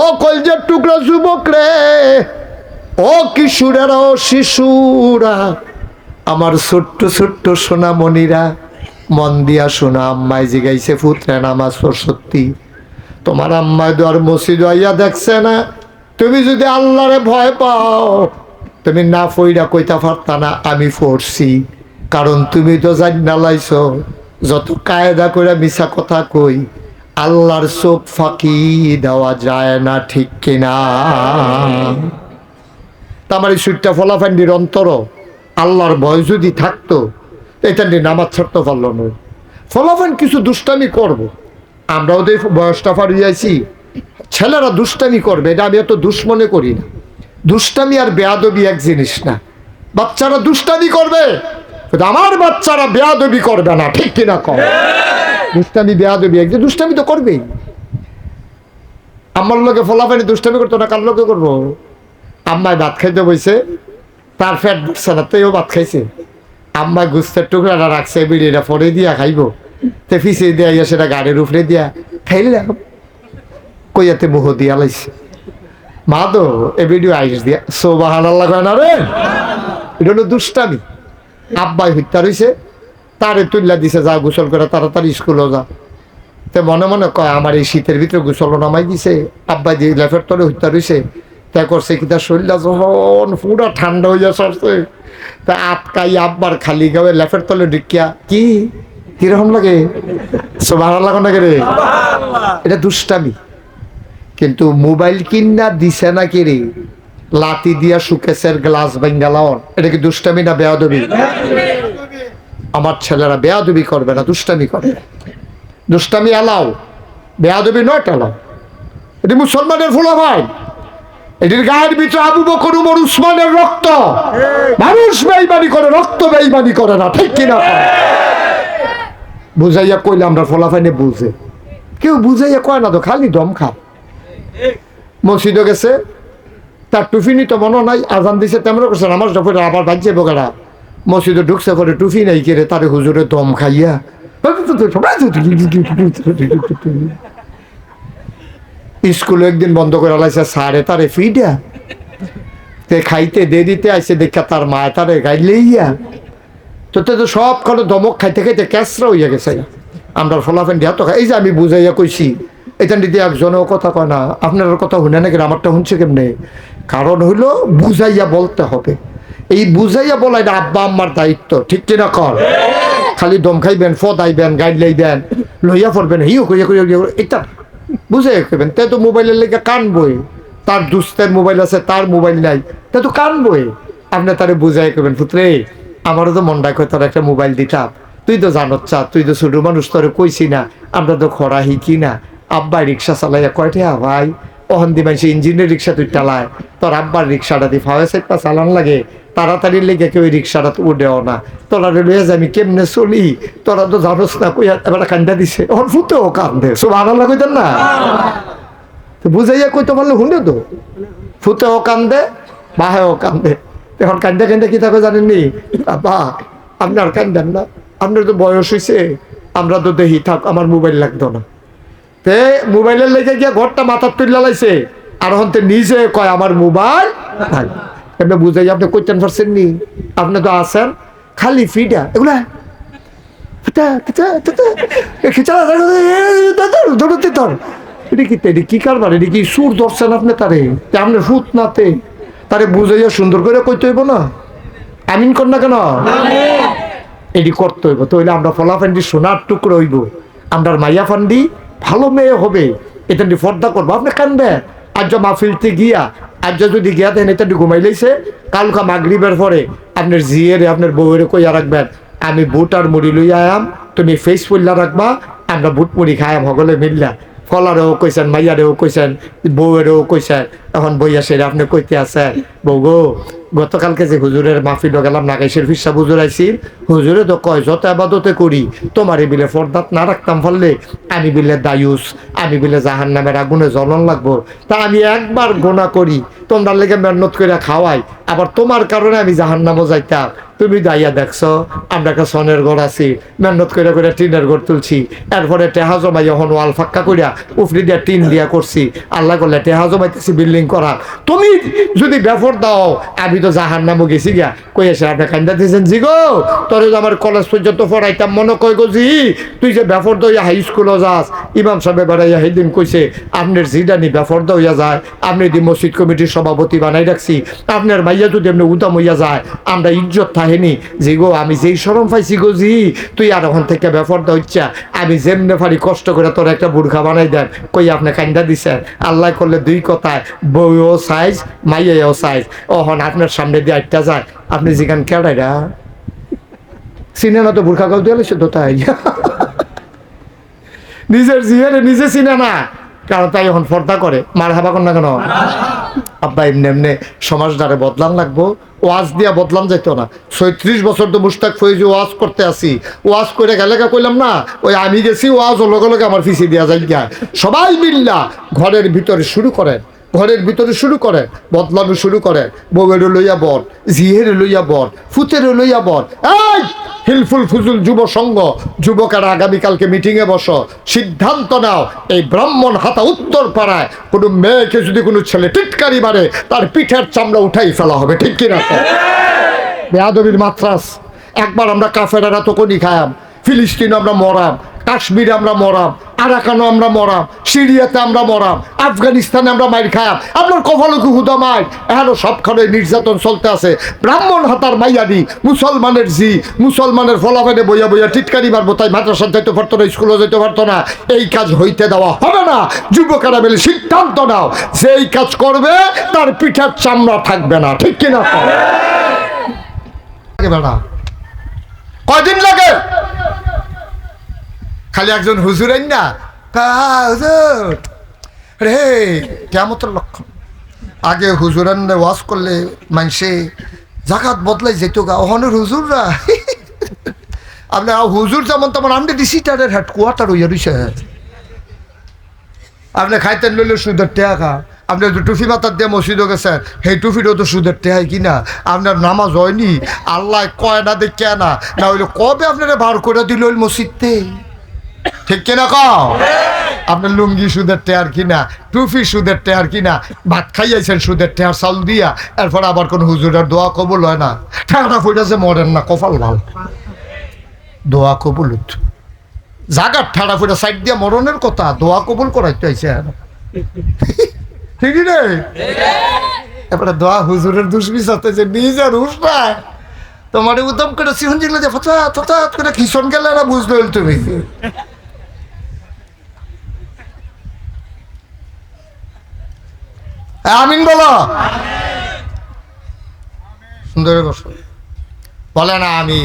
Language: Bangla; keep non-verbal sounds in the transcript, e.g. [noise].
ও কলজের টুকরা যুবক রে, ও কিশোরেরা ও শিশুরা, আমার ছোট্ট ছোট্ট সোনামণিরা, মন দিয়া শোনা, আম্মাই জিগাইছে, ফুতরে নামাজ সত্যি। তোমার আম্মাই দর মসজিদ আইয়া দেখছে না? তুমি যদি আল্লাহরে ভয় পাও, তুমি না ফইরা কইতা পারতা না, আমি পড়ছি কারণ তুমি তো জানি লাইছো, যত কায়দা করে মিশা কথা কই আল্লাহর চোখ ফাঁকি দেওয়া যায় না, ঠিক কিনা? তামার এই সুইটটা ফলাফান্ডির অন্তর, আল্লাহর ভয় যদি থাকতো, এটা নিয়ে নামাজ ছাড়তে পারল না। ফলাফান কিছু দুষ্টামি করব। আমরা ওদের বয়সটা পারিয়েছি ছেলেরা দুষ্টামি করবে, এটা আমি এত দুশ্মনে করি না। দুষ্টামি আর বেয়াদবি এক জিনিস না। বাচ্চারা দুষ্টামি করবে আমার বাচ্চারা বেয়াদবি করবে না, ঠিক কিনা কর দুষ্টামি বেয়াদবি এক যে দুষ্টামি তো করবেই। আমার লোকে ফলাফানি দুষ্টামি করতো না কার লোকে করব? আম্মায় ভাত খাইতে বইছে, তার ফ্যাট বুঝছে না তো ভাত খাইছে। আম্মা গুস্তের টুকরাটা রাখছে, বিড়িটা পরে দিয়া খাইব। তে ফিসে দিয়া ইয়া সেটা গাড়ির উপরে দিয়া খাইলাম। কইয়াতে মুহ দিয়া লাইছে। মা তো এ ভিডিও আইস দিয়া সোবা হানাল্লা কয় না রে? এটা হলো দুষ্টামি। আব্বাই হত্যা রইছে তারে তুল্লা দিছে যা গোসল করে তাড়াতাড়ি স্কুলও যা। তে মনে মনে কয় আমার এই শীতের ভিতরে গোসল নামাই দিছে। আব্বাই দিয়ে লেফের তলে হত্যা রইছে তা করছে কি তার শরীরটা যখন পুরা ঠান্ডা হয়ে যায় সরছে। তা আটকাই আব্বার খালি গাবে লেফের তলে ঢুকিয়া কি? কীরকম লাগে? সব ভালো লাগো না রে এটা দুষ্টামি। কিন্তু মোবাইল কিনা দিছে না কি রে? লাতি দিয়া সুকেশের গ্লাস বেঙ্গালাওন এটা কি দুষ্টামি না বেয়াদবি। আমার ছেলেরা বেয়াদবি করবে না, দুষ্টামি করবে। দুষ্টামি এলাও। বেয়াদবি নট এলাও। এটি মুসলমানের ফুলা ভাই এটির গায়ের ভিতরে আবু বকর, উমর, উসমানের রক্ত। মানুষ বেইমানি করে, রক্ত বেইমানি করে না, ঠিক কিনা? বুঝাইয়া কইলে আমরা ফলাফাইনে বুঝে। কেউ বুঝাইয়া কয় না তো, খালি দম খা মসজিদে গেছে, তার টুফিনি তো মনে নাই, আজান দিছে তেমন করছে, নামাজ পড়ে আবার বাজছে বোকারা। মসজিদে ঢুকছে করে টুফি নাই কেড়ে তারে হুজুরে দম খাইয়া, স্কুল একদিন বন্ধ করে লাইছে সাড়ে তারে ফিডা তে খাইতে দে দিতে আইসে দেখা তার মায় তারে গাইলেইয়া তো তে তো সব কোনো দমক খাইতে খাইতে ক্যাসরা হইয়া গেছে। আমরা ফলাফেন দিয়া তো এই যে আমি বুঝাইয়া কইছি, এটা দিদি একজনেও কথা কয় না। আপনার কথা শুনে নাকি আমারটা শুনছে কেমনে? কারণ হইল বুঝাইয়া বলতে হবে। এই বুঝাইয়া বলা এটা আব্বা আম্মার দায়িত্ব, ঠিক কিনা কর? খালি দম খাইবেন, ফদাইবেন, গাইড লাইবেন, লইয়া পড়বেন, হিও কইয়া কইয়া এটা বুঝাইয়া কইবেন। তে তো মোবাইলের লেগে কানবই, তার দুস্তের মোবাইল আছে, তার মোবাইল নাই, তে তো কানবই। আপনি তারে বুঝাই করবেন পুত্রে, আমারও তো মন ডাক তোর একটা মোবাইল দিতাম। তুই তো জানত চা, তুই তো ছোট মানুষ, তোরে কইছি না, আমরা তো খরা হিকি না। আব্বাই রিক্সা চালাইয়া কয়টা ভাই ওহন দি মানুষ ইঞ্জিনের রিক্সা তুই চালায়, তোর আব্বার রিক্সাটা দি ফাওয়া সাইডটা চালান লাগে তাড়াতাড়ি লেগে কেউ রিক্সাটা তো উঠেও না। তোরা লইয়া আমি কেমনে চলি? তোরা তো জানোস না কইয়া এবার কান্দা দিছে। ওর ফুতেও কান্দে সব আনাল্লা কইতেন না? তো বুঝাইয়া কইতে পারলে শুনে তো। ফুতেও কান্দে, বাহেও কান্দে। এখন কান্দে কান্দে কি থাকে জানেননি? বাবা, আপনি আর কান্দেন না। আপনার তো বয়স হয়েছে আমরা তো দেখি থাক, আমার মোবাইল লাগতো না। তে মোবাইলের লেগে গিয়া ঘরটা মাথার তুলে লাইছে। আর হন্তে নিজে কয়, আমার মোবাইল নাই। এমনি বুঝাই আপনি কইতেন পারছেন নি? আপনি তো আছেন। খালি এগুলা? ফুটা, ফুটা, ফুটা, এ খিচা, এ, ধর, ধর, ধরতে ধর। এটা কি এটা কি কারবার? এটা কি সুর ধরছেন আপনি তারে? আপনি ফুট নাতে তারে বুঝাইয়া সুন্দর করে কইতে হইব না? আমিন কর না কেন? এটি করতে হইব। তো আমরা ফলাফান্ডি সোনার টুকরো হইব। আমরা মাইয়া ফান্ডি ভালো মেয়ে হবে। এটা ফর্দা করব। আপনি কানবে আজ মাহফিলতে গিয়া আজ যদি গিয়া দেন, এটা ঘুমাই লাইছে। কালকা মাগরিবের পরে আপনার জিয়েরে আপনার বউয়ের কইয়া রাখবেন, আমি বুট আর মুড়ি লইয়া আয়াম, তুমি ফেস পল্লা রাখবা, আমরা বুট মুড়ি খায়াম সকলে মিললা। ফলারেও কইছেন, মাইয়ারেও কইছেন, বউয়েরও কইছেন। এখন বইয়া সেরে আপনি কইতে আছে বউ গো, গতকালকে যে হুজুরের মাহফিল গেলাম নাগাইশের ফিসা হুজুর আইছিল হুজুরে তো কয়, যত আবাদতে করি তোমার এই বিলে ফর্দাত না রাখতাম ফললে আমি বিলে দায়ুস, আমি বিলে জাহান নামের আগুনে জ্বলন লাগবো। তা আমি একবার গোনা করি তোমরা লেগে মেহনত করে খাওয়াই, আবার তোমার কারণে আমি জাহান নামও যাইতাম। তুমি যাইয়া দেখছ, আমরা একটা সনের ঘর আছি। মেহনত করে করে টিনের ঘর তুলছি। এরপরে টেহা জমাই যখন ওয়াল ফাক্কা করিয়া উফরি দিয়া টিন দিয়া করছি। আল্লাহ করলে টেহা জমাইতেছি বিল্ডিং করা। তুমি যদি ব্যাফর দাও, আমি তো জাহান নামও গেছি গিয়া। কই এসে, আপনি কান্দা দিয়েছেন জি গো? তোর আমার কলেজ পর্যন্ত পড়াইতাম মনে কই গো জি? তুই যে ব্যাফর দইয়া হাই স্কুলও যাস। ইমাম সাহেব বেড়াইয়া সেইদিন কইছে, আপনার জিডানি ব্যাফর দইয়া যায়। আপনি যদি মসজিদ কমিটির সভাপতি বানাই রাখছি। আপনার মাইয়া যদি এমনি উদাম হইয়া যায়, আমরা ইজ্জত থাহেনি যে গো, আমি যেই সরম পাইছি গো, জি, তুই আর ওখান থেকে ব্যাপার দইচ্ছা আমি যেমনে পারি কষ্ট করে তোর একটা বুর্খা বানাই দেন। কই আপনি কান্দা দিছেন? আল্লাহ করলে দুই কথায় বউও সাইজ, মাইয়াও সাইজ। ওহন আপনার সামনে দিয়ে আটটা যায়। আপনি যেখান কেড়াইরা চিনে না তো বুর্খা গাল দিয়ে তো তাই। [laughs] নিজের জিহেরে নিজে চিনে না। কারণ তাই এখন পর্দা করে। মার হাবা কর না কেন? আব্বা, এমনি এমনি সমাজ দ্বারা বদলান লাগবো। ওয়াজ দিয়া বদলান যেত না। ছয়ত্রিশ বছর তো মুস্তাক ফৈজি ওয়াজ করতে আসি। ওয়াজ করে গেলে কইলাম, না, ওই আমি গেছি, ওয়াজ ও লগে লগে আমার ফিসি দিয়া যাই গা সবাই মিল্লা ঘরের ভিতরে শুরু করেন। ঘরের ভিতরে শুরু করেন। বদলানো শুরু করেন। বউয়ের লইয়া বর জিহের লইয়া বর ফুতের লইয়া বর। এই! হিলফুল ফুজুল যুব সংঘ যুবকেরা আগামীকালকে মিটিংয়ে বসো। সিদ্ধান্ত নাও এই ব্রাহ্মণ হাতা উত্তর পাড়ায়। কোনো মেয়েকে যদি কোনো ছেলে টিটকারি মারে তার পিঠের চামড়া উঠাই ফেলা হবে ঠিক কিনা? বেয়াদবির মাত্রাস। একবার আমরা কাফেরারা তো কনি খায়াম ফিলিস্তিন আমরা মরাম। কাশ্মীরে আমরা মরাম আরাকানো আমরা মরাম সিরিয়াতে আমরা মরাম আফগানিস্তানে আমরা মাইর খায়াম। আপনার কপালকে হুদা মাই এখানে সবখানে নির্যাতন চলতে আছে। ব্রাহ্মণ হাতার মাইয়াদি মুসলমানের জি মুসলমানের ফলাফেনে বইয়া বইয়া টিটকারি মারবো তাই মাদ্রাসা যেতে পারতো না স্কুলে যেতে পারতো না। এই কাজ হইতে দেওয়া হবে না। যুবকেরা মিলে সিদ্ধান্ত নাও যে এই কাজ করবে তার পিঠার চামড়া থাকবে না। ঠিক কিনা? বেড়া। কয়দিন খালি একজন হুজুর না? হুজুর। রে কেমতের লক্ষণ। আগে হুজুরান ওয়াজ করলে মানুষে জাকাত বদলাই যেত গা, ওহনের হুজুররা। আপনার হুজুর যেমন তেমন, আপনি ডিসিটারের হেড কোয়ার্টার হইয়া রইছে। আপনি খাইতেন লইলে সুদের টেকা আপনি তো টুফি মাথার দিয়ে মসজিদও গেছেন, সেই টুফিটাও তো সুদের টেহাই কিনা? আপনার নামাজ হয়নি। আল্লাহ কয় না দেখে না না হইলে কবে আপনারা বার করে দিল মসজিদতে? ঠিক কিনা কও? আপনার লুঙ্গি সুদের টেয়ার কিনা টুফি সুদের টেয়ার কিনা ভাত খাইয়াছেন সুদের টেয়ার চাল দিয়া এরপর আবার কোন হুজুরের দোয়া কবুল হয় না। ঠান্ডা ফুটেছে মরেন না কপাল ভালো। দোয়া কবুল। জাগার ঠাড়া ফুটা সাইড দিয়া মরণের কথা দোয়া কবুল করাইতে হয়েছে ঠিকই রে? এবারে দোয়া হুজুরের দুষ্বিসাতে যে নিজের হুস না তোমার উদম করে সিহন জিগলে যে ফথাৎ ফথাৎ করে খিসন গেলে না বুঝলো তুমি। আমিন বলো। সুন্দর বলেন আমি